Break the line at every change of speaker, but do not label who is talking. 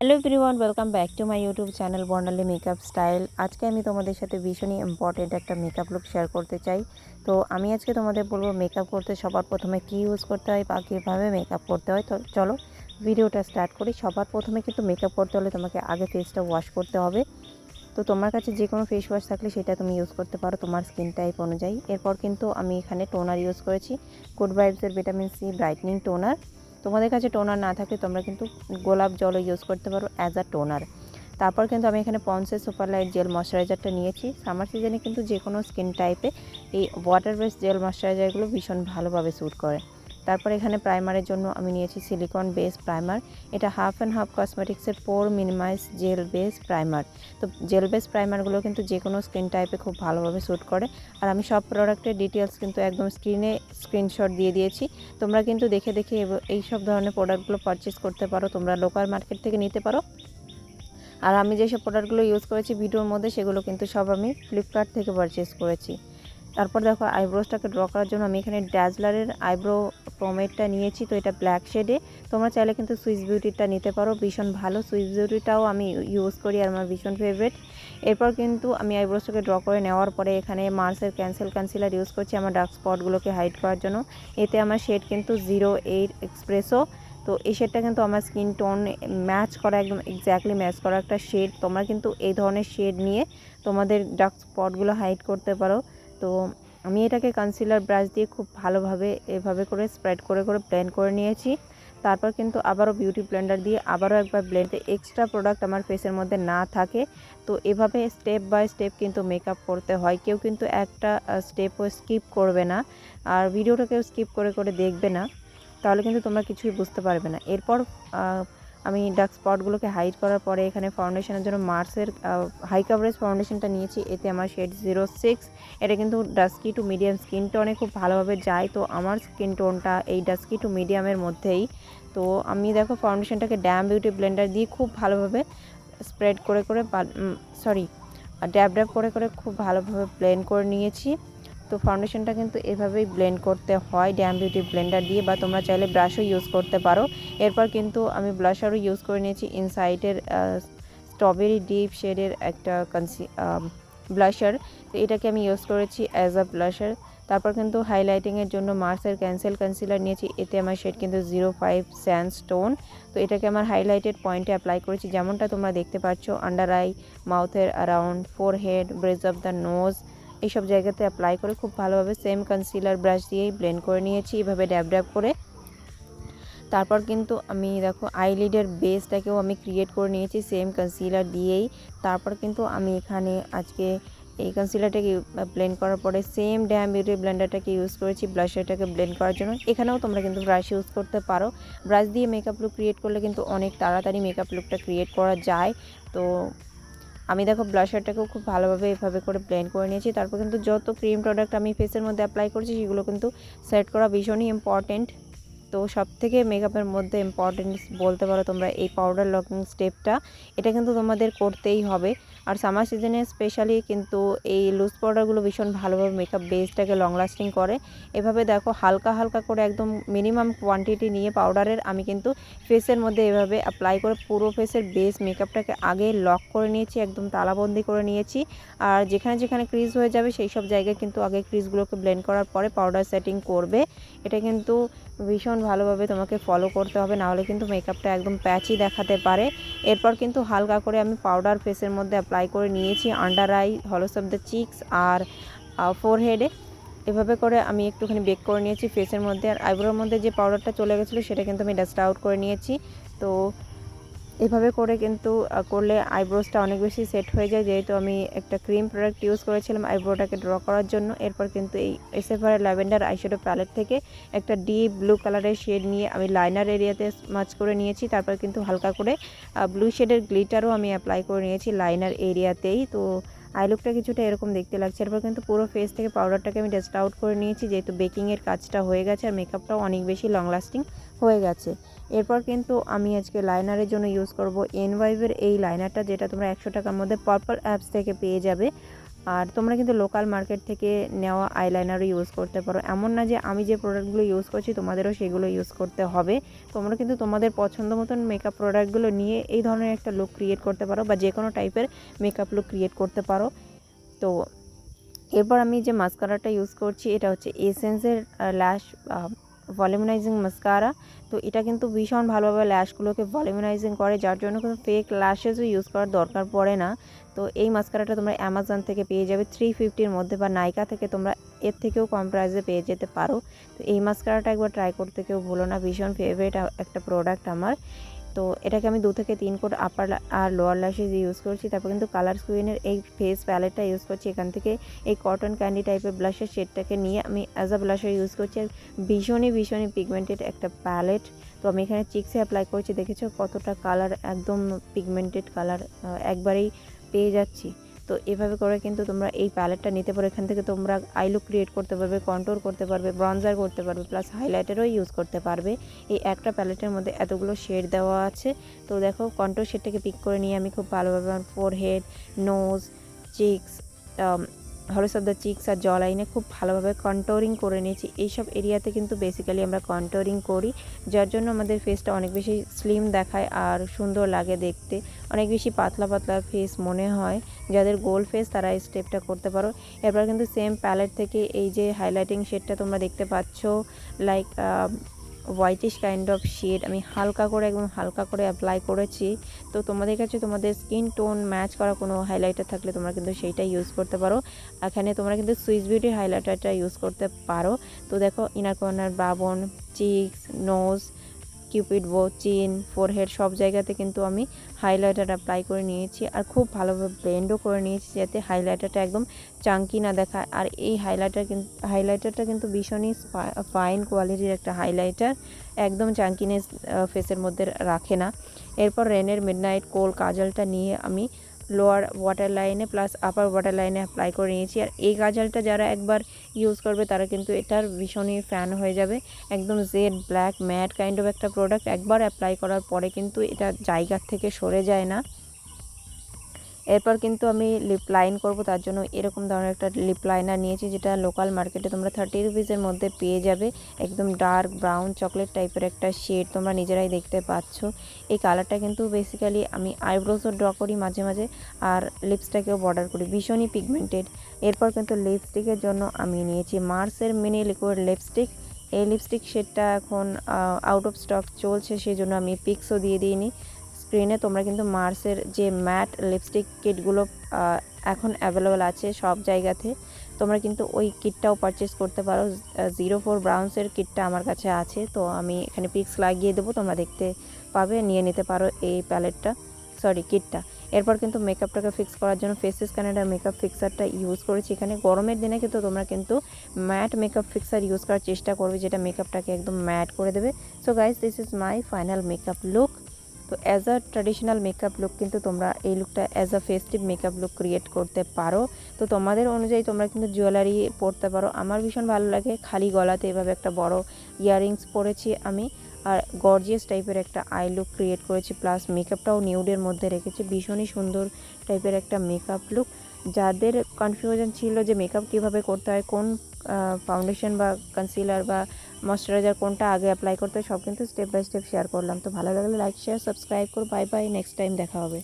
Hello everyone welcome back to my YouTube channel Barnali makeup style আজকে আমি তোমাদের সাথে ভীষণই ইম্পর্টেন্ট একটা মেকআপ লুক শেয়ার করতে চাই। তো আমি আজকে তোমাদের বলব মেকআপ করতে সবার প্রথমে কী ইউজ করতে হয় বা কীভাবে মেকআপ করতে হয়? তো চলো, ভিডিওটা স্টার্ট করি। সবার প্রথমে কিন্তু মেকআপ করতে হলে তোমাকে আগে ফেসটা ওয়াশ করতে হবে। তো তোমার কাছে যে কোনো ফেস ওয়াশ থাকলে সেটা তুমি ইউজ করতে পারো তোমার স্কিন টাইপ অনুযায়ী। এরপর কিন্তু আমি এখানে টোনার ইউজ করেছি। গুড ভাইবসের ভিটামিন সি ব্রাইটনিং টোনার তোমাদের কাছে টোনার না থাকলে তোমরা কিন্তু গোলাপ জলও ইউজ করতে পারো অ্যাজ আ টোনার তারপর কিন্তু আমি এখানে পন্সে সুপারলাইট জেল ময়শ্চারাইজারটা নিয়েছি। সামার সিজনে কিন্তু যে কোনো স্কিন টাইপে এই ওয়াটার বেস জেল ময়শ্চারাইজারগুলো ভীষণ ভালোভাবে স্যুট করে। তারপর এখানে প্রাইমারের জন্য আমি নিয়েছি সিলিকন বেস প্রাইমার এটা half and half কসমেটিক্সের pore minimize gel base primer তো জেল বেস প্রাইমারগুলো কিন্তু যে কোনো স্কিন টাইপে খুব ভালোভাবে স্যুট করে। আর আমি সব প্রোডাক্টের ডিটেলস কিন্তু একদম স্ক্রিনে স্ক্রিনশট দিয়ে দিয়েছি। তোমরা কিন্তু দেখে দেখে এই সব ধরনের প্রোডাক্টগুলো পারচেস করতে পারো। তোমরা লোকাল মার্কেট থেকে নিতে পারো। আর আমি যেসব প্রোডাক্টগুলো ইউজ করেছি ভিডিওর মধ্যে সেগুলো কিন্তু সব আমি ফ্লিপকার্ট থেকে পারচেস করেছি। তারপর দেখো আইব্রোসটাকে ড্র করার জন্য আমি এখানে ড্যাজলারের আইব্রো পমেটটা নিয়েছি, তো এটা ব্ল্যাক শেডে তোমরা চাইলে কিন্তু সুইস বিউটিটা নিতে পারো, ভীষণ ভালো। সুইস বিউটিটাও আমি ইউজ করি, আর আমার ভীষণ ফেভারিট এরপর কিন্তু আমি আইব্রোসটাকে ড্র করে নেওয়ার পরে এখানে মার্সের ক্যান্সেল কনসিলার ইউজ করছি আমার ডার্ক স্পটগুলোকে হাইড করার জন্য। এতে আমার শেড কিন্তু জিরো এইট এক্সপ্রেসও তো এই শেডটা কিন্তু আমার স্কিন টোন ম্যাচ করা, একদম এক্স্যাক্টলি ম্যাচ করা একটা শেড তোমরা কিন্তু এই ধরনের শেড নিয়ে তোমাদের ডার্ক স্পটগুলো হাইড করতে পারো। তো আমি এটাকে কনসিলার ব্রাশ দিয়ে খুব ভালোভাবে এভাবে করে স্প্রেড করে করে ব্লেন্ড করে নিয়েছি। তারপর কিন্তু আবারও বিউটি ব্লেন্ডার দিয়ে আবারও একবার ব্লেন্ড এক্সট্রা প্রোডাক্ট আমার ফেসের মধ্যে না থাকে। তো এভাবে স্টেপ বাই স্টেপ কিন্তু মেকআপ করতে হয়। কেউ কিন্তু একটা স্টেপও স্কিপ করবে না। আর ভিডিওটা কেউ স্কিপ করে করে দেখবে না। তাহলে কিন্তু তোমরা কিছুই বুঝতে পারবে না। এরপর আমি ডার্ক স্পটগুলোকে হাইড করার পরে এখানে ফাউন্ডেশনের জন্য মার্সের হাই কাভারেজ ফাউন্ডেশনটা নিয়েছি। এতে আমার শেড জিরো সিক্স এটা কিন্তু ডাস্কি টু মিডিয়াম স্কিন টোনে খুব ভালোভাবে যায়। তো আমার স্কিন টোনটা এই ডাস্কি টু মিডিয়ামের মধ্যেই। তো আমি দেখো ফাউন্ডেশনটাকে ড্যাম বিউটি ব্লেন্ডার দিয়ে খুব ভালোভাবে স্প্রেড করে করে সরি ড্যাব ড্যাব করে করে খুব ভালোভাবে ব্লেন্ড করে নিয়েছি। তো ফাউন্ডেশনটা কিন্তু এভাবেই ব্লেন্ড করতে হয় ড্যাম বিউটি ব্লেন্ডার দিয়ে বা তোমরা চাইলে ব্রাশও ইউজ করতে পারো। এরপর কিন্তু আমি ব্লাশারও ইউজ করে নিয়েছি ইনসাইডের স্ট্রবেরি ডিপ শেডের একটা কনসি ব্লাশার তো এটাকে আমি ইউজ করেছি অ্যাজ আ ব্লাশার তারপর কিন্তু হাইলাইটিংয়ের জন্য মার্সের ক্যান্সেল কনসিলার নিয়েছি, এতে আমার শেড কিন্তু জিরো ফাইভ স্যান্ড স্টোন তো এটাকে আমার হাইলাইটেড পয়েন্টে অ্যাপ্লাই করেছি, যেমনটা তোমরা দেখতে পাচ্ছ under eye মাউথের around forehead bridge of the nose এইসব জায়গাতে অ্যাপ্লাই করে খুব ভালোভাবে সেম কনসিলার ব্রাশ দিয়েই ব্লেন্ড করে নিয়েছি, এভাবে ড্যাব ড্যাব করে। তারপর কিন্তু আমি দেখো আইলিডের বেসটাকেও আমি ক্রিয়েট করে নিয়েছি সেম কনসিলার দিয়েই। তারপর কিন্তু আমি এখানে আজকে এই কনসিলারটাকে ব্লেন্ড করার পরে সেম ড্যাম বিউটি ব্লেন্ডারটাকে ইউজ করেছি ব্লাশারটাকে ব্লেন্ড করার জন্য। এখানেও তোমরা কিন্তু ব্রাশ ইউজ করতে পারো। ব্রাশ দিয়ে মেকআপ লুক ক্রিয়েট করলে কিন্তু অনেক তাড়াতাড়ি মেকআপ লুকটা ক্রিয়েট করা যায়। তো আমি দেখো ব্লাশারটাকেও খুব ভালোভাবে এভাবে করে ব্লেন্ড করে নিয়েছি। তারপর কিন্তু যত ক্রিম প্রোডাক্ট আমি ফেসের মধ্যে অ্যাপ্লাই করছি, সেগুলো কিন্তু সেট করা ভীষণই ইম্পর্টেন্ট তো সব থেকে মেকআপের মধ্যে ইম্পর্টেন্স বলতে পারো তোমরা এই পাউডার লকিং স্টেপটা এটা কিন্তু তোমাদের করতেই হবে। আর সামার সিজনে স্পেশালি কিন্তু এই লুজ পাউডারগুলো ভীষণ ভালোভাবে মেকআপ বেসটাকে লং লাস্টিং করে। এভাবে দেখো হালকা হালকা করে একদম মিনিমাম কোয়ান্টিটি নিয়ে পাউডারের আমি কিন্তু ফেসের মধ্যে এভাবে অ্যাপ্লাই করে পুরো ফেসের বেস মেকআপটাকে আগে লক করে নিয়েছি, একদম তালাবন্দি করে নিয়েছি। আর যেখানে যেখানে ক্রিজ হয়ে যাবে সেই সব জায়গায় কিন্তু আগে ক্রিজগুলোকে ব্লেন্ড করার পরে পাউডার সেটিং করবে। এটা কিন্তু ভীষণ ভালোভাবে তোমাকে ফলো করতে হবে, নাহলে কিন্তু মেকআপটা একদম প্যাচই দেখাতে পারে। এরপর কিন্তু হালকা করে আমি পাউডার ফেসের মধ্যে অ্যাপ্লাই করে নিয়েছি under eye hollows of the cheeks আর ফোরহেডে এভাবে করে আমি একটুখানি বেক করে নিয়েছি ফেসের মধ্যে। আর আইব্রোর মধ্যে যে পাউডারটা চলে গেছিল, সেটা কিন্তু আমি ডাস্ট আউট করে নিয়েছি। তো এভাবে করে কিন্তু করলে আইব্রোসটা অনেক বেশি সেট হয়ে যায়। যেহেতু আমি একটা ক্রিম প্রোডাক্ট ইউজ করেছিলাম আইব্রোটাকে ড্র করার জন্য, এরপর কিন্তু এই এসএফআরের ল্যাভেন্ডার আইশ্যাডো প্যালেট থেকে একটা ডিপ ব্লু কালারের শেড নিয়ে আমি লাইনার এরিয়াতে মাছ করে নিয়েছি। তারপর কিন্তু হালকা করে ব্লু শেডের গ্লিটারও আমি অ্যাপ্লাই করে নিয়েছি লাইনার এরিয়াতেই। তো আই লুকটা কিছুটা এরকম দেখতে লাগছে। এরপর কিন্তু পুরো ফেস থেকে পাউডারটাকে আমি ডাস্ট আউট করে নিয়েছি, যেহেতু বেকিংয়ের কাজটা হয়ে গেছে আর মেকআপটাও অনেক বেশি লং লাস্টিং হয়ে গেছে। এরপর কিন্তু আমি আজকে লাইনারের জন্য ইউজ করব এন ওয়াইভের এই লাইনারটা যেটা তোমরা একশো টাকার মধ্যে পার্পল অ্যাপস থেকে পেয়ে যাবে। আর তোমরা কিন্তু লোকাল মার্কেট থেকে নেওয়া আইলাইনারও ইউজ করতে পারো। এমন না যে আমি যে প্রোডাক্টগুলো ইউজ করছি, তোমাদেরও সেগুলো ইউজ করতে হবে। তোমরা কিন্তু তোমাদের পছন্দ মতন মেকআপ প্রোডাক্টগুলো নিয়ে এই ধরনের একটা লুক ক্রিয়েট করতে পারো বা যে কোনো টাইপের মেকআপ লুক ক্রিয়েট করতে পারো। তো এরপর আমি যে মাস্কারাটা ইউজ করছি, এটা হচ্ছে এসেন্সের ল্যাশ ভলিউমাইজিং মাস্কারা তো এটা কিন্তু ভীষণ ভালোভাবে ল্যাশগুলোকে ভলিউমাইজিং করে, যার জন্য কোনো ফেক ল্যাশেসও ইউজ করার দরকার পড়ে না। তো এই মাস্কারাটা তোমরা অ্যামাজন থেকে পেয়ে যাবে থ্রি ফিফটির মধ্যে বা নাইকা থেকে তোমরা এর থেকেও কম প্রাইসে পেয়ে যেতে পারো। তো এই মাস্কারাটা একবার ট্রাই করতে কেউ ভুলো না, ভীষণ ফেভারিট একটা প্রোডাক্ট আমার। তো এটাকে আমি দু থেকে তিন কোট আপার আর লোয়ার ল্যাশেস ইউজ করছি। তারপর কিন্তু কালার স্কুইনের এই ফেস প্যালেটটা ইউজ করছি। এখান থেকে এই কটন ক্যান্ডি টাইপের ব্লাশের শেডটাকে নিয়ে আমি অ্যাজ আ ব্লাশার ইউজ করছি। আর ভীষণই ভীষণই পিগমেন্টেড একটা প্যালেট তো আমি এখানে চিক্সে অ্যাপ্লাই করছি। দেখেছ কতটা কালার একদম পিগমেন্টেড কালার একবারেই পেয়ে যাচ্ছি। তো এভাবে করে কিন্তু তোমরা এই প্যালেটটা নিতে পারো। এখান থেকে তোমরা আই লুক ক্রিয়েট করতে পারবে কন্ট্রোল করতে পারবে ব্রঞ্জার করতে পারবে প্লাস হাইলাইটারও ইউজ করতে পারবে। এই একটা প্যালেটের মধ্যে এতগুলো শেড দেওয়া আছে। তো দেখো কন্ট্রোল শেডটাকে পিক করে নিয়ে আমি খুব ভালোভাবে আমার forehead nose cheeks hollows of the cheeks R jaw লাইনে খুব ভালোভাবে কন্ট্রোরিং করে নিয়েছি। এইসব এরিয়াতে কিন্তু বেসিক্যালি আমরা কন্ট্রোরিং করি, যার জন্য আমাদের ফেসটা অনেক বেশি স্লিম দেখায় আর সুন্দর লাগে দেখতে। অনেক বেশি পাতলা পাতলা ফেস মনে হয়। যাদের গোল ফেস তারা এই স্টেপটা করতে পারো। এরপর কিন্তু সেম প্যালেট থেকে এই যে হাইলাইটিং শেডটা তোমরা দেখতে পাচ্ছ like whitish kind of shade আমি হালকা করে একদম হালকা করে অ্যাপ্লাই করেছি। তো তোমাদের কাছে তোমাদের স্কিন টোন ম্যাচ করা কোনো হাইলাইটার থাকলে তোমরা কিন্তু সেইটা ইউজ করতে পারো। এখানে তোমরা কিন্তু সুইচ বিউটির হাইলাইটারটা ইউজ করতে পারো। তো দেখো inner corner Baban cheeks nose cupid bow chin forehead সব জায়গাতে কিন্তু আমি হাইলাইটার অ্যাপ্লাই করে নিয়েছি আর খুব ভালোভাবে ব্লেন্ডও করে নিয়েছি যাতে হাইলাইটারটা একদম চাঙ্কি না দেখায়। আর এই হাইলাইটার কিন্তু হাইলাইটারটা কিন্তু ভীষণই ফাইন কোয়ালিটির একটা হাইলাইটার একদম চাঙ্কিনেস ফেসের মধ্যে রাখে না। এরপর রেনের মিডনাইট কোল কাজলটা নিয়ে আমি লোয়ার ওয়াটার লাইনে প্লাস আপার ওয়াটার লাইনে অ্যাপ্লাই করে নিয়েছি। আর এই গাজালটা যারা একবার ইউজ করবে, তারা কিন্তু এটার ভীষণই ফ্যান হয়ে যাবে। একদম jet black matte kind of একটা প্রোডাক্ট একবার অ্যাপ্লাই করার পরে কিন্তু এটা জায়গার থেকে সরে যায় না। এরপর কিন্তু আমি লিপ লাইন করব, তার জন্য এরকম ধরনের একটা লিপ লাইনার নিয়েছি, যেটা লোকাল মার্কেটে তোমরা থার্টি রুপিসের মধ্যে পেয়ে যাবে। একদম ডার্ক ব্রাউন চকলেট টাইপের একটা শেড তোমরা নিজেরাই দেখতে পাচ্ছ। এই কালারটা কিন্তু বেসিক্যালি আমি আইব্রোসও ড্র করি মাঝে মাঝে, আর লিপসটাকেও বর্ডার করি, ভীষণই পিগমেন্টেড এরপর কিন্তু লিপস্টিকের জন্য আমি নিয়েছি মার্সের মিনি লিকুইড লিপস্টিক এই লিপস্টিক শেডটা এখন আউট অফ স্টক চলছে সেই জন্য আমি পিক্সও দিয়ে দিইনি। স্ক্রিনে তোমরা কিন্তু মার্সের যে ম্যাট লিপস্টিক কিটগুলো এখন অ্যাভেলেবেল আছে সব জায়গাতে, তোমরা কিন্তু ওই কিটটাও পারচেস করতে পারো। জিরো ফোর ব্রাউন্সের কিটটা আমার কাছে আছে, তো আমি এখানে পিক্স লাগিয়ে দেবো, তোমরা দেখতে পাবে, নিয়ে নিতে পারো এই প্যালেটটা সরি কিটটা এরপর কিন্তু মেকআপটাকে ফিক্স করার জন্য ফেসেস কানাডার মেকআপ ফিক্সারটা ইউজ করেছি এখানে। গরমের দিনে কিন্তু তোমরা কিন্তু ম্যাট মেকআপ ফিক্সার ইউজ করার চেষ্টা করবে, যেটা মেকআপটাকে একদম ম্যাট করে দেবে। So guys this is my final makeup look তো as a traditional makeup look কিন্তু তোমরা এই লুকটা as a festive makeup look create করতে পারো। তো তোমাদের অনুযায়ী তোমরা কিন্তু জুয়েলারি পরতে পারো। আমার ভীষণ ভালো লাগে, খালি গলাতে এভাবে একটা বড় ইয়াররিংস পরেছি আমি। আর গর্জিয়াস টাইপের একটা আই লুক ক্রিয়েট করেছি প্লাস মেকআপটাও নিউডের মধ্যে রেখেছি। ভীষণই সুন্দর টাইপের একটা মেকআপ লুক যাদের কনফিউশন ছিল যে মেকআপ কীভাবে করতে হয়, কোন ফাউন্ডেশন বা কনসিলার বা ময়শ্চারাইজার কোনটা আগে অ্যাপ্লাই করতে হয়, সব কিন্তু স্টেপ বাই স্টেপ শেয়ার করলাম। তো ভালো লাগলে লাইক শেয়ার সাবস্ক্রাইব করো। বাই বাই নেক্সট টাইম দেখা হবে।